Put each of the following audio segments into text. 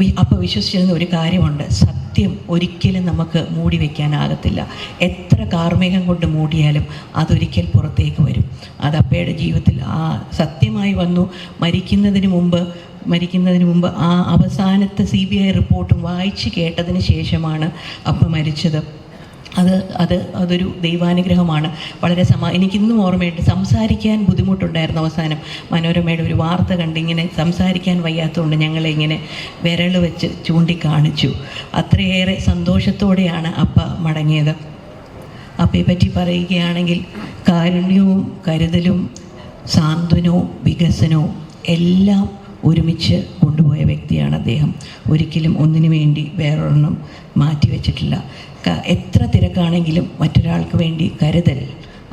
V- അപ്പ വിശ്വസിച്ചിരുന്ന ഒരു കാര്യമുണ്ട്. സത്യം ഒരിക്കലും നമുക്ക് മൂടി വയ്ക്കാനാകത്തില്ല എത്ര കാർമ്മികം കൊണ്ട് മൂടിയാലും അതൊരിക്കൽ പുറത്തേക്ക് വരും. അത് അപ്പയുടെ ജീവിതത്തിൽ ആ സത്യമായി വന്നു. മരിക്കുന്നതിന് മുമ്പ് മരിക്കുന്നതിന് മുമ്പ് ആ അവസാനത്തെ സി ബി ഐ റിപ്പോർട്ടും വായിച്ച് കേട്ടതിന് ശേഷമാണ് അപ്പ മരിച്ചത്. അത് അത് അതൊരു ദൈവാനുഗ്രഹമാണ്. വളരെ സമാ എനിക്കിന്നും ഓർമ്മയുണ്ട്. സംസാരിക്കാൻ ബുദ്ധിമുട്ടുണ്ടായിരുന്നു അവസാനം. മനോരമയുടെ ഒരു വാർത്ത കണ്ടിങ്ങനെ സംസാരിക്കാൻ വയ്യാത്തതുകൊണ്ട് ഞങ്ങളെ ഇങ്ങനെ വിരൽ വെച്ച് ചൂണ്ടിക്കാണിച്ചു. അത്രയേറെ സന്തോഷത്തോടെയാണ് അപ്പ മടങ്ങിയത്. അപ്പയെ പറ്റി പറയുകയാണെങ്കിൽ കാരുണ്യവും കരുതലും സാന്ത്വനവും വികസനവും എല്ലാം ഒരുമിച്ച് കൊണ്ടുപോയ വ്യക്തിയാണ് അദ്ദേഹം. ഒരിക്കലും ഒന്നിനു വേണ്ടി വേറൊരെണ്ണം മാറ്റിവെച്ചിട്ടില്ല. എത്ര തിരക്കാണെങ്കിലും മറ്റൊരാൾക്ക് വേണ്ടി കരുതൽ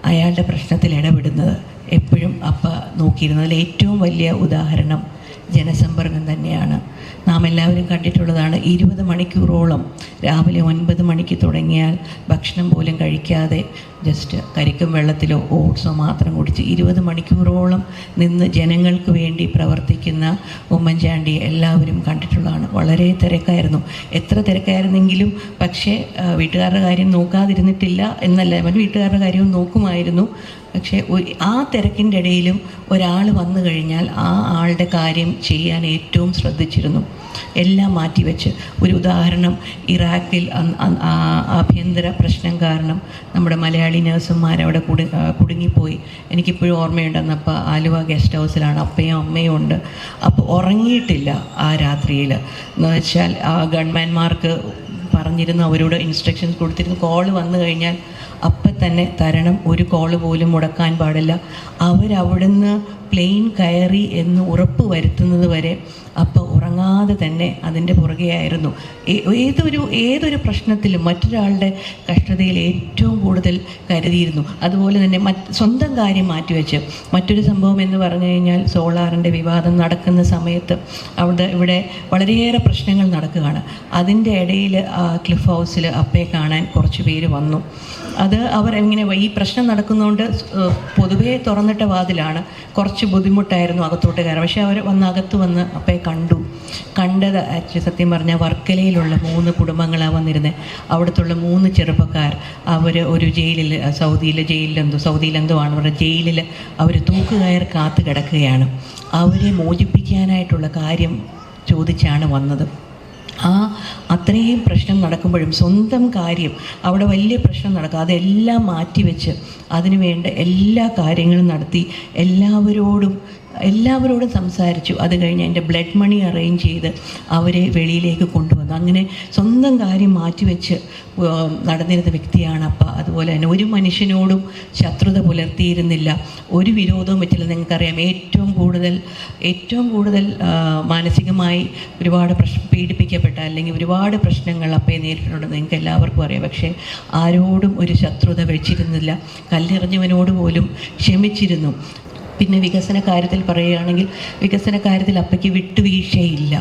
അയാളുടെ പ്രശ്നത്തിൽ ഇടപെടുന്നത് എപ്പോഴും അപ്പ നോക്കിയിരുന്നതിൽ ഏറ്റവും വലിയ ഉദാഹരണം ജനസമ്പർക്കം തന്നെയാണ്. നാം എല്ലാവരും കണ്ടിട്ടുള്ളതാണ് ഇരുപത് മണിക്കൂറോളം രാവിലെ ഒൻപത് മണിക്ക് തുടങ്ങിയാൽ ഭക്ഷണം പോലും കഴിക്കാതെ ജസ്റ്റ് കരിക്കും വെള്ളത്തിലോ ഓട്സോ മാത്രം കുടിച്ച് ഇരുപത് മണിക്കൂറോളം നിന്ന് ജനങ്ങൾക്ക് വേണ്ടി പ്രവർത്തിക്കുന്ന ഉമ്മൻചാണ്ടിയെ എല്ലാവരും കണ്ടിട്ടുള്ളതാണ്. വളരെ തിരക്കായിരുന്നു. എത്ര തിരക്കായിരുന്നെങ്കിലും പക്ഷേ വീട്ടുകാരുടെ കാര്യം നോക്കാതിരുന്നിട്ടില്ല എന്നല്ല അവൻ വീട്ടുകാരുടെ കാര്യവും നോക്കുമായിരുന്നു. പക്ഷേ ആ തിരക്കിന്റെ ഇടയിലും ഒരാൾ വന്നു കഴിഞ്ഞാൽ ആ ആളുടെ കാര്യം ചെയ്യാൻ ഏറ്റവും ശ്രദ്ധിച്ചിരുന്നു. എല്ലാം മാറ്റിവെച്ച് ഒരു ഉദാഹരണം ഇറാഖിൽ ആഭ്യന്തര പ്രശ്നം കാരണം നമ്മുടെ മലയാളി നഴ്സുമാർ അവിടെ കുടു കുടുങ്ങിപ്പോയി. എനിക്കിപ്പോഴും ഓർമ്മയുണ്ടെന്ന് അപ്പോൾ ആലുവ ഗസ്റ്റ് ഹൗസിലാണ്. അപ്പയും അമ്മയും ഉണ്ട്. അപ്പോൾ ഉറങ്ങിയിട്ടില്ല ആ രാത്രിയിൽ. എന്ന് വെച്ചാൽ ആ ഗവൺമെൻമാർക്ക് പറഞ്ഞിരുന്ന അവരോട് ഇൻസ്ട്രക്ഷൻസ് കൊടുത്തിരുന്നു കോൾ വന്നു കഴിഞ്ഞാൽ അപ്പം തന്നെ തരണം ഒരു കോൾ പോലും മുടക്കാൻ പാടില്ല. അവരവിടുന്ന് പ്ലെയിൻ കയറി എന്ന് ഉറപ്പ് വരുത്തുന്നത് വരെ അപ്പം ഉറങ്ങാതെ തന്നെ അതിന്റെ പുറകെയായിരുന്നു. ഏതൊരു ഏതൊരു പ്രശ്നത്തിലും മറ്റൊരാളുടെ കഷ്ടതയിൽ ഏറ്റവും കൂടുതൽ കരുതിയിരുന്നു. അതുപോലെ തന്നെ സ്വന്തം കാര്യം മാറ്റിവെച്ച്. മറ്റൊരു സംഭവം എന്ന് പറഞ്ഞു കഴിഞ്ഞാൽ സോളാറിന്റെ വിവാദം നടക്കുന്ന സമയത്ത് അവിടെ ഇവിടെ വളരെയേറെ പ്രശ്നങ്ങൾ നടക്കുകയാണ്. അതിന്റെ ഇടയിൽ ക്ലിഫ് ഹൗസിൽ അപ്പയെ കാണാൻ കുറച്ച് പേര് വന്നു. അത് അവർ എങ്ങനെ ഈ പ്രശ്നം നടക്കുന്നതുകൊണ്ട് പൊതുവേ തുറന്നിട്ട വാതിലാണ്. കുറച്ച് ബുദ്ധിമുട്ടായിരുന്നു അകത്തോട്ട് കയറാൻ പക്ഷേ അവർ വന്ന് അകത്ത് വന്ന് അപ്പയെ കണ്ടു. കണ്ടത് ആക്ച്വലി സത്യം പറഞ്ഞാൽ വർക്കലയിലുള്ള മൂന്ന് കുടുംബങ്ങളാണ് വന്നിരുന്നത് അവിടുത്തുള്ള മൂന്ന് ചെറുപ്പക്കാർ അവർ ഒരു ജയിലിൽ സൗദിയിലെ ജയിലിലെന്തോ സൗദിയിലെന്തോ ആണ് അവരുടെ ജയിലിൽ അവർ തൂക്കുകയർ കാത്തു കിടക്കുകയാണ്. അവരെ മോചിപ്പിക്കാനായിട്ടുള്ള കാര്യം ചോദിച്ചാണ് വന്നത്. ആ അത്രയും പ്രശ്നം നടക്കുമ്പോഴും സ്വന്തം കാര്യം അവിടെ വലിയ പ്രശ്നം നടക്കുക അതെല്ലാം മാറ്റിവെച്ച് അതിനുവേണ്ട എല്ലാ കാര്യങ്ങളും നടത്തി എല്ലാവരോടും എല്ലാവരോടും സംസാരിച്ചു. അത് കഴിഞ്ഞ് എന്റെ ബ്ലഡ് മണി അറേഞ്ച് ചെയ്ത് അവരെ വെളിയിലേക്ക് കൊണ്ടുവന്നു. അങ്ങനെ സ്വന്തം കാര്യം മാറ്റിവെച്ച് നടന്നിരുന്ന വ്യക്തിയാണ് അപ്പ. അതുപോലെ തന്നെ ഒരു മനുഷ്യനോടും ശത്രുത പുലർത്തിയിരുന്നില്ല. ഒരു വിരോധവും വെച്ചില്ല നിങ്ങൾക്കറിയാം ഏറ്റവും കൂടുതൽ ഏറ്റവും കൂടുതൽ മാനസികമായി ഒരുപാട് പ്രശ്നം പീഡിപ്പിക്കപ്പെട്ട അല്ലെങ്കിൽ ഒരുപാട് പ്രശ്നങ്ങൾ അപ്പയെ നേരിട്ടിട്ടുണ്ട്. നിങ്ങൾക്ക് എല്ലാവർക്കും അറിയാം. പക്ഷേ ആരോടും ഒരു ശത്രുത വെച്ചിരുന്നില്ല കല്ലെറിഞ്ഞവനോട് പോലും ക്ഷമിച്ചിരുന്നു. പിന്നെ വികസന കാര്യത്തിൽ പറയുകയാണെങ്കിൽ വികസന കാര്യത്തിൽ അപ്പയ്ക്ക് വിട്ടുവീഴ്ചയില്ല.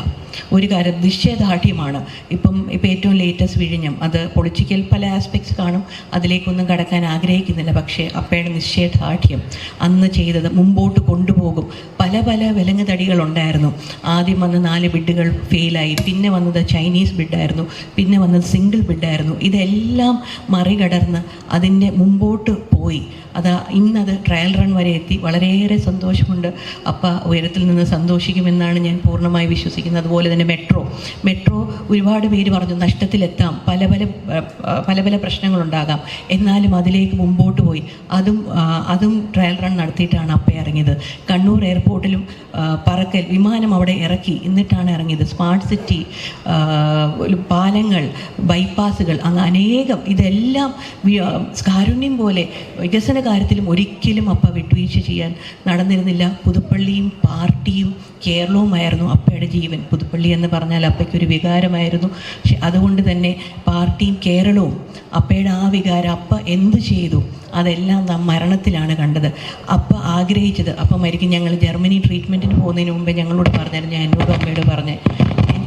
ഒരു കാര്യം നിശ്ചയദാർഢ്യമാണ്. ഇപ്പം ഇപ്പം ഏറ്റവും ലേറ്റസ്റ്റ് വിഴിഞ്ഞം അത് പൊളിറ്റിക്കൽ പല ആസ്പെക്ട്സ് കാണും. അതിലേക്കൊന്നും കടക്കാൻ ആഗ്രഹിക്കുന്നില്ല പക്ഷേ അപ്പയുടെ നിശ്ചയദാർഢ്യം. അന്ന് ചെയ്തത് മുമ്പോട്ട് കൊണ്ടുപോകും. പല പല വിലങ്ങുതടികളുണ്ടായിരുന്നു ആദ്യം വന്ന നാല് ബിഡുകൾ ഫെയിലായി പിന്നെ വന്നത് ചൈനീസ് ബിഡായിരുന്നു പിന്നെ വന്നത് സിംഗിൾ ബിഡായിരുന്നു. ഇതെല്ലാം മറികടർന്ന് അതിന്റെ മുമ്പോട്ട് പോയി. അത് ഇന്നത് ട്രയൽ റൺ വരെ എത്തി. വളരെയേറെ സന്തോഷമുണ്ട്. അപ്പ ഉയരത്തിൽ നിന്ന് സന്തോഷിക്കുമെന്നാണ് ഞാൻ പൂർണമായി വിശ്വസിക്കുന്നത്. അതുപോലെ തന്നെ മെട്രോ മെട്രോ ഒരുപാട് പേര് പറഞ്ഞു നഷ്ടത്തിലെത്താം. പല പല പല പല പ്രശ്നങ്ങളുണ്ടാകാം. എന്നാലും അതിലേക്ക് മുമ്പോട്ട് പോയി. അതും അതും ട്രയൽ റൺ നടത്തിയിട്ടാണ് അപ്പം ഇറങ്ങിയത്. കണ്ണൂർ എയർപോർട്ടിലും പറക്കൽ വിമാനം അവിടെ ഇറക്കി. എന്നിട്ടാണ് ഇറങ്ങിയത്. സ്മാർട്ട് സിറ്റി പാലങ്ങൾ ബൈപ്പാസുകൾ അങ്ങ് അനേകം ഇതെല്ലാം കാരുണ്യം പോലെ വികസന കാര്യത്തിലും ഒരിക്കലും അപ്പ വിട്ടുവീഴ്ച ചെയ്യാൻ നടന്നിരുന്നില്ല. പുതുപ്പള്ളിയും പാർട്ടിയും കേരളവുമായിരുന്നു അപ്പയുടെ ജീവൻ. പുതുപ്പള്ളി എന്ന് പറഞ്ഞാൽ അപ്പയ്ക്കൊരു വികാരമായിരുന്നു. അതുകൊണ്ട് തന്നെ പാർട്ടിയും കേരളവും അപ്പയുടെ ആ വികാരം അപ്പ എന്ത് ചെയ്തു? അതെല്ലാം നാം മരണത്തിലാണ് കണ്ടത്. അപ്പ ആഗ്രഹിച്ചത് അപ്പ മരിക്കും. ഞങ്ങൾ ജർമ്മനി ട്രീറ്റ്മെന്റിന് പോകുന്നതിന് മുമ്പേ ഞങ്ങളോട് പറഞ്ഞായിരുന്നു ഞാൻ എന്നോട് അമ്മയോട് പറഞ്ഞ്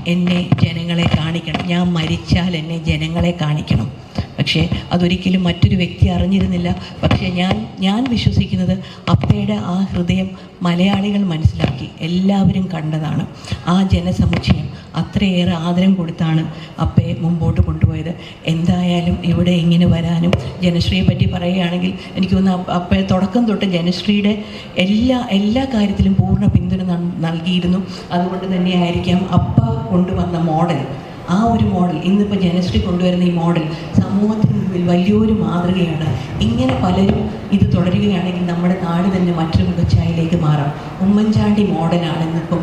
എന്നെ ജനങ്ങളെ കാണിക്കണം. ഞാൻ മരിച്ചാൽ എന്നെ ജനങ്ങളെ കാണിക്കണം. പക്ഷേ അതൊരിക്കലും മറ്റൊരു വ്യക്തി അറിഞ്ഞിരുന്നില്ല. പക്ഷേ ഞാൻ ഞാൻ വിശ്വസിക്കുന്നത് അപ്പയുടെ ആ ഹൃദയം മലയാളികൾ മനസ്സിലാക്കി. എല്ലാവരും കണ്ടതാണ്. ആ ജനസമുച്ചയം അത്രയേറെ ആദരം കൊടുത്താണ് അപ്പയെ മുമ്പോട്ട് കൊണ്ടുപോയത്. എന്തായാലും ഇവിടെ ഇങ്ങനെ വരാനും ജനശ്രീയെ പറ്റി പറയുകയാണെങ്കിൽ എനിക്ക് തോന്നുന്നു അപ്പയെ തുടക്കം തൊട്ട് ജനശ്രീയുടെ എല്ലാ എല്ലാ കാര്യത്തിലും പൂർണ പിന്തുണ നൽ- നൽകിയിരുന്നു. അതുകൊണ്ട് തന്നെയായിരിക്കാം അപ്പ കൊണ്ടുവന്ന മോഡൽ. ആ ഒരു മോഡൽ ഇന്നിപ്പോൾ ജനശ്രീ കൊണ്ടുവരുന്ന ഈ മോഡൽ സമൂഹത്തിന് മുമ്പിൽ വലിയൊരു മാതൃകയാണ്. ഇങ്ങനെ പലരും ഇത് തുടരുകയാണെങ്കിൽ നമ്മുടെ നാട് തന്നെ മറ്റൊരു മുഖച്ഛായയിലേക്ക് മാറാം. ഉമ്മൻചാണ്ടി മോഡലാണ് ഇന്നിപ്പം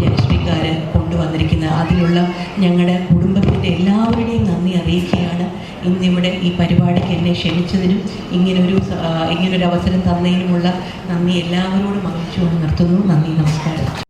ജനശ്രീക്കാർ കൊണ്ടുവന്നിരിക്കുന്നത്. അതിലുള്ള ഞങ്ങളുടെ കുടുംബത്തിന്റെ എല്ലാവരുടെയും നന്ദി അറിയിക്കുകയാണ്. ഇന്നിവിടെ ഈ പരിപാടിക്ക് എന്നെ ക്ഷണിച്ചതിനും ഇങ്ങനൊരു ഇങ്ങനൊരു അവസരം തന്നതിനുമുള്ള നന്ദി എല്ലാവരോടും അറിയിച്ചുകൊണ്ട് നിർത്തുന്നു. നന്ദി നമസ്കാരം.